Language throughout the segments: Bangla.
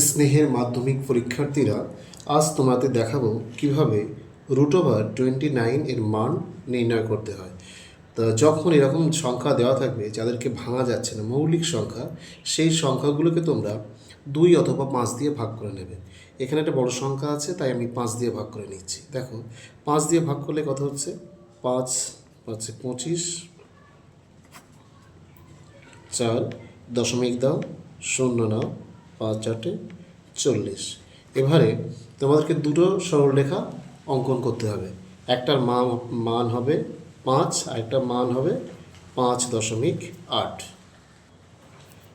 স্নেহের মাধ্যমিক পরীক্ষার্থীরা আজ তোমাদের দেখাবো কীভাবে রুট ওভার টোয়েন্টি নাইন এর মান নির্ণয় করতে হয়। তো যখন এরকম সংখ্যা দেওয়া থাকবে, যাদেরকে ভাঙা যাচ্ছে না, মৌলিক সংখ্যা, সেই সংখ্যাগুলোকে তোমরা দুই অথবা পাঁচ দিয়ে ভাগ করে নেবে। এখানে একটা বড় সংখ্যা আছে, তাই আমি পাঁচ দিয়ে ভাগ করে নিচ্ছি। দেখো, পাঁচ দিয়ে ভাগ করলে কত হচ্ছে? পাঁচ, পাঁচে পঁচিশ, চার দশমিক দাও, শূন্য নাও পাঁচ, চারটে, চল্লিশ। এবারে তোমাদেরকে দুটো সরলরেখা অঙ্কন করতে হবে। একটার মান মান হবে পাঁচ আর একটা মান হবে পাঁচ দশমিক আট।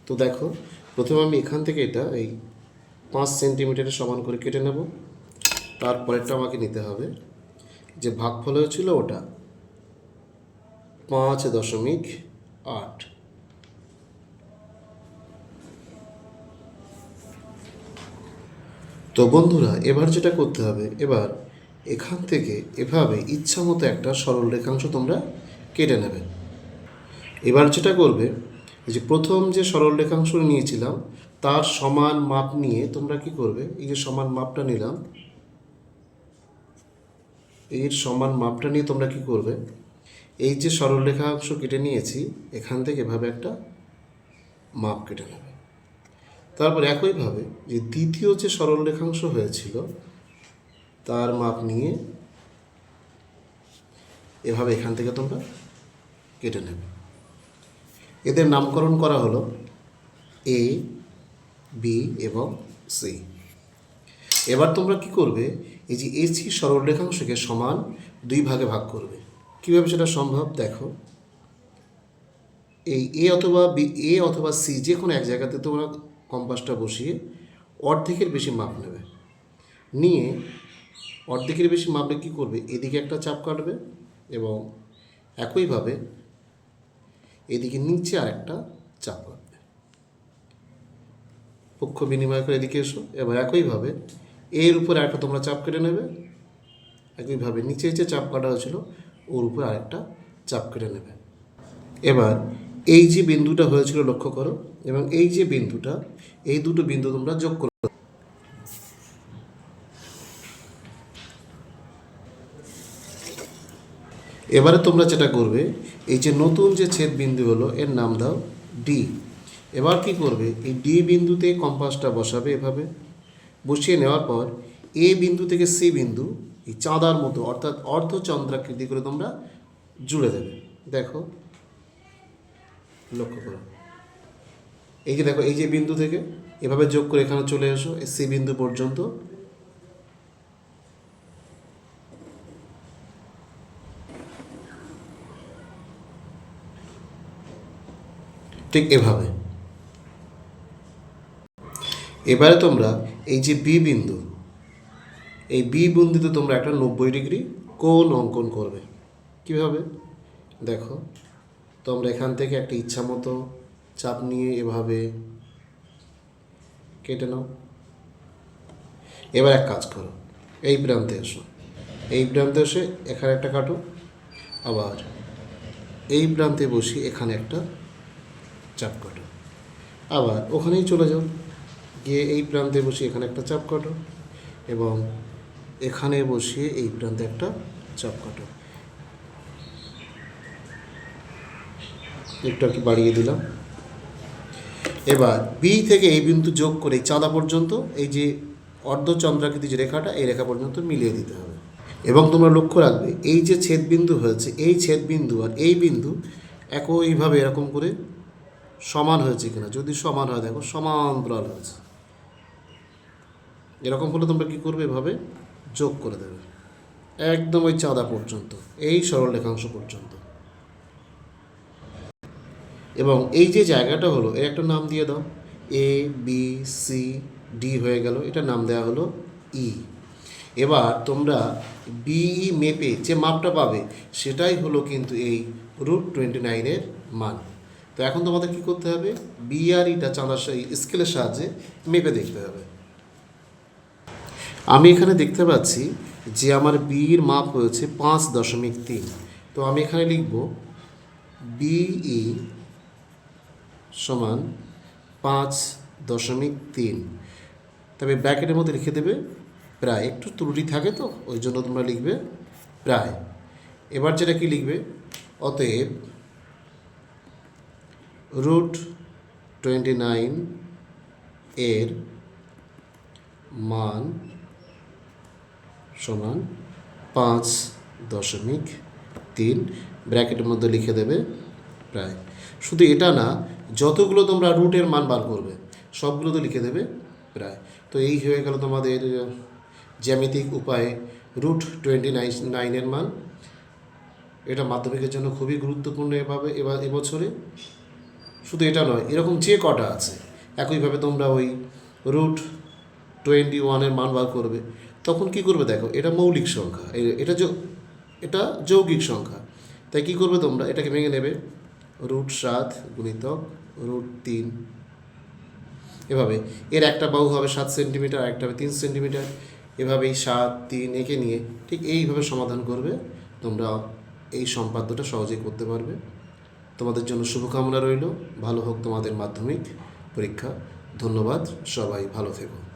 তো দেখো, প্রথমে আমি এখান থেকে এটা, এই পাঁচ সেন্টিমিটারের সমান করে কেটে নেব। তারপরেরটা আমাকে নিতে হবে। যে ভাগফল হয়েছিল ওটা, পাঁচ দশমিক আট। তো বন্ধুরা, এবার যেটা করতে হবে, এবার এখান থেকে এভাবে ইচ্ছা মতো একটা সরল রেখাংশ তোমরা কেটে নেবে। এবার যেটা করবে, এই যে প্রথম যে সরল রেখাংশ নিয়েছিলাম, তার সমান মাপ নিয়ে তোমরা কি করবে, এই যে সমান মাপটা নিলাম, এর সমান মাপটা নিয়ে তোমরা কি করবে, এই যে সরল রেখাংশ কেটে নিয়েছি, এখান থেকে এভাবে একটা মাপ কেটে নেবে। তারপর একইভাবে যে দ্বিতীয় যে সরল রেখাংশ হয়েছিল, তার মাপ নিয়ে এভাবে এখান থেকে তোমরা কেটে নেবে। এদের নামকরণ করা হলো এ বি এবং সি এবার তোমরা কি করবে? এই যে এসি সরল রেখাংশকে সমান দুই ভাগে ভাগ করবে। কীভাবে সেটা সম্ভব? দেখো। এই এ অথবা বি এ অথবা সি যে কোনো এক জায়গাতে তোমরা কম্পাসটা বসিয়ে অর্ধেকের বেশি মাপ নেবে। নিয়ে অর্ধেকের বেশি মাপলে কী করবে? এদিকে একটা চাপ কাটবে এবং একইভাবে এদিকে নিচে আরেকটা চাপ কাটবে। পক্ষ বিনিময় করে এদিকে এসো। এবার একইভাবে এর উপরে আরেকটা তোমরা চাপ কেটে নেবে। একইভাবে নিচে যে চাপ কাটা হয়েছিল, ওর উপরে আরেকটা চাপ কেটে নেবে। এবার এই যে বিন্দুটা হয়েছিল লক্ষ্য করো এবং এই যে বিন্দুটা, এই দুটো বিন্দু তোমরা যোগ করো। এবারে তোমরা যেটা করবে, এই যে নতুন যে ছেদ বিন্দু হলো, এর নাম দাও ডি এবার কি করবে, এই ডি বিন্দুতে কম্পাসটা বসাবে এভাবে। বসিয়ে নেওয়ার পর এ বিন্দু থেকে সি বিন্দু, এই চাঁদার মতো, অর্থাৎ অর্ধচন্দ্রাকৃতি করে তোমরা জুড়ে দেবে। দেখো, লক্ষ্য করো। এই যে দেখো, এই যে বিন্দু থেকে এভাবে যোগ করে এখানে চলে এসো সি বিন্দু পর্যন্ত। ঠিক এভাবে। এবারে তোমরা এই যে বি বিন্দু, এই বি বিন্দুতে তোমরা একটা নব্বই ডিগ্রি কোণ অঙ্কন করবে। কীভাবে? দেখো, তোমরা এখান থেকে একটা ইচ্ছা মতো চাপ নিয়ে এভাবে কেটে নাও। এবার এক কাজ করো, এই প্রান্তে এসো এই প্রান্তে এসে এখানে একটা কাটো, আবার এই প্রান্তে বসি এখানে একটা চাপ কাটো। আবার ওখানেই চলে যাও, গিয়ে এই প্রান্তে বসে এখানে একটা চাপ কাটো এবং এখানে বসিয়ে এই প্রান্তে একটা চাপ কাটো। একটু আর কি বাড়িয়ে দিলাম। এবার বি থেকে এই বিন্দু যোগ করে এই চাঁদা পর্যন্ত, এই যে অর্ধচন্দ্রাকৃতি যে রেখাটা, এই রেখা পর্যন্ত মিলিয়ে দিতে হবে। এবং তোমরা লক্ষ্য রাখবে, এই যে ছেদ বিন্দু হয়েছে, এই ছেদ বিন্দু আর এই বিন্দু একইভাবে এরকম করে সমান হয়েছে কিনা। যদি সমান হয়, দেখো, সমান্তরাল হয়েছে। এরকম হলে তোমরা কী করবে এভাবে? যোগ করে দেবে। একদম ওই চাঁদা পর্যন্ত, এই সরল রেখাংশ পর্যন্ত। এবং এই যে জায়গাটা হলো, এর একটা নাম দিয়ে দাও। এ বি সি ডি হয়ে গেল। এটা নাম দেওয়া হলো ই এবার তোমরা বিই মেপে যে মাপটা পাবে, সেটাই হলো কিন্তু এই রুট টোয়েন্টি নাইনের মান। তো এখন তোমাদের কি করতে হবে? বি আর ইটা চাঁদার সেই স্কেলের সাহায্যে মেপে দেখতে হবে। আমি এখানে দেখতে পাচ্ছি যে আমার বির মাপ হয়েছে পাঁচ দশমিক তিন। তো আমি এখানে লিখব বিই সমান পাঁচ দশমিক তিন। তবে ব্র্যাকেটের মধ্যে লিখে দেবে প্রায়। একটু ত্রুটি থাকে তো, ওই জন্য তোমরা লিখবে প্রায়। এবার যেটা কি লিখবে? অতএব রুট টোয়েন্টি নাইন এর মান সমান পাঁচ দশমিক তিন। ব্র্যাকেটের মধ্যে লিখে দেবে প্রায়। শুধু এটা না যতগুলো তোমরা রুটের মান বার করবে, সবগুলো তো লিখে দেবে প্রায়। তো এই হয়ে গেল তোমাদের জ্যামিতিক উপায়ে রুট টোয়েন্টি নাইন নাইনের মান। এটা মাধ্যমিকের জন্য খুবই গুরুত্বপূর্ণ এভাবে এবার এবছরে। শুধু এটা নয়, এরকম যে কটা আছে, একইভাবে তোমরা ওই রুট টোয়েন্টি ওয়ানের মান বার করবে। তখন কি করবে দেখো, এটা মৌলিক সংখ্যা এটা যৌ- এটা যৌগিক সংখ্যা। তাই কি করবে তোমরা, এটাকে ভেঙে নেবে। রুট সাত গুণিতক রুট তিন। এভাবে এর একটা বাহু হবে সাত সেন্টিমিটার একটা হবে তিন সেন্টিমিটার। এভাবেই সাত, তিন একে নিয়ে ঠিক এইভাবে সমাধান করবে। তোমরা এই সম্পাদ্যটা সহজেই করতে পারবে। তোমাদের জন্য শুভকামনা রইল। ভালো হোক তোমাদের মাধ্যমিক পরীক্ষা। ধন্যবাদ। সবাই ভালো থেকো।